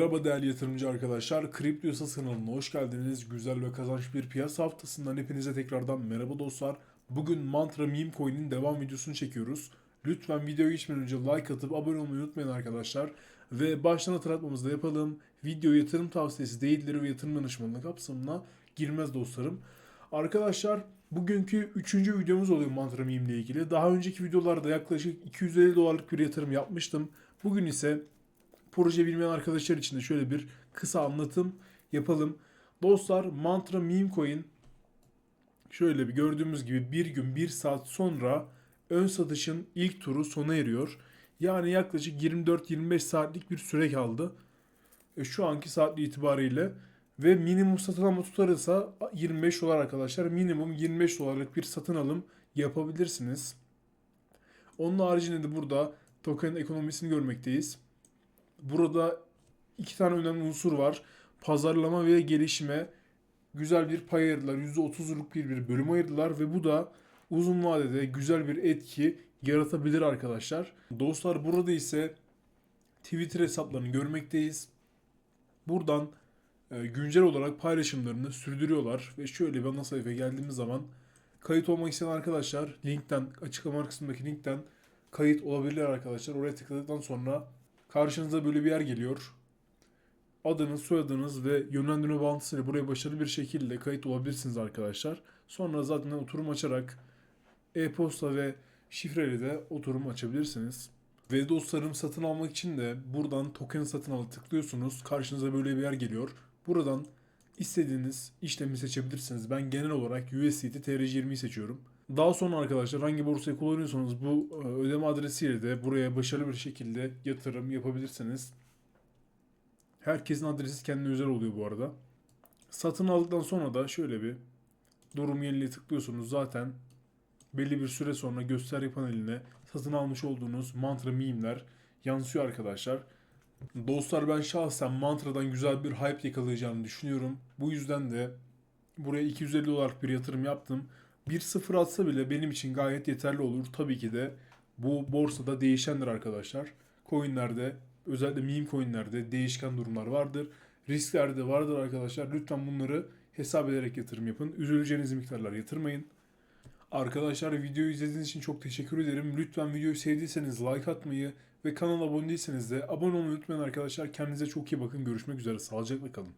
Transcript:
Merhaba değerli yatırımcı arkadaşlar. Kripto Yasası kanalına hoş geldiniz. Güzel ve kazançlı bir piyasa haftasından hepinize tekrardan merhaba dostlar. Bugün Mantra Meme Coin'in devam videosunu çekiyoruz. Lütfen videoya geçmeden önce like atıp abone olmayı unutmayın arkadaşlar. Ve baştan hatırlatmamızı da yapalım. Video yatırım tavsiyesi değildir ve yatırım danışmanlığı kapsamına girmez dostlarım. Arkadaşlar bugünkü üçüncü videomuz oluyor Mantra Meme ile ilgili. Daha önceki videolarda yaklaşık 250 dolarlık bir yatırım yapmıştım. Bugün ise proje bilmeyen arkadaşlar için de şöyle bir kısa anlatım yapalım. Dostlar Mantra Meme Coin şöyle bir gördüğümüz gibi bir gün bir saat sonra ön satışın ilk turu sona eriyor. Yani yaklaşık 24-25 saatlik bir süre kaldı. E, şu anki saatli itibariyle ve minimum satın alma tutarı ise 25 dolar arkadaşlar. Minimum 25 dolarlık bir satın alım yapabilirsiniz. Onun haricinde de burada token ekonomisini görmekteyiz. Burada iki tane önemli unsur var. Pazarlama ve gelişime güzel bir pay ayırdılar. %30'luk bir, bir bölüm ayırdılar ve bu da uzun vadede güzel bir etki yaratabilir arkadaşlar. Dostlar burada ise Twitter hesaplarını görmekteyiz. Buradan e, güncel olarak paylaşımlarını sürdürüyorlar ve şöyle bir ana sayfaya geldiğimiz zaman kayıt olmak isteyen arkadaşlar linkten açıklama kısmındaki linkten kayıt olabilirler arkadaşlar. Oraya tıkladıktan sonra karşınıza böyle bir yer geliyor. Adınız, soyadınız ve yönlendirme bağlantısıyla buraya başarılı bir şekilde kayıt olabilirsiniz arkadaşlar. Sonra zaten oturum açarak e-posta ve şifreli de oturum açabilirsiniz. Ve dostlarım satın almak için de buradan token satın al tıklıyorsunuz. Karşınıza böyle bir yer geliyor. Buradan istediğiniz işlemi seçebilirsiniz. Ben genel olarak USDT TRC20'yi seçiyorum. Daha sonra arkadaşlar hangi borsayı kullanıyorsanız bu e, ödeme adresiyle de buraya başarılı bir şekilde yatırım yapabilirsiniz. Herkesin adresi kendine özel oluyor bu arada. Satın aldıktan sonra da şöyle bir durum yeniliğe tıklıyorsunuz. Zaten belli bir süre sonra gösterge paneline satın almış olduğunuz mantra mimler yansıyor arkadaşlar. Dostlar ben şahsen mantradan güzel bir hype yakalayacağını düşünüyorum. Bu yüzden de buraya 250 dolarlık bir yatırım yaptım. 1-0 atsa bile benim için gayet yeterli olur. Tabii ki de bu borsada değişendir arkadaşlar. Coinlerde özellikle meme coinlerde değişken durumlar vardır. Riskler de vardır arkadaşlar. Lütfen bunları hesap ederek yatırım yapın. Üzüleceğiniz miktarlar yatırmayın. Arkadaşlar videoyu izlediğiniz için çok teşekkür ederim. Lütfen videoyu sevdiyseniz like atmayı ve kanala abone değilseniz de abone olmayı unutmayın arkadaşlar. Kendinize çok iyi bakın. Görüşmek üzere. Sağlıcakla kalın.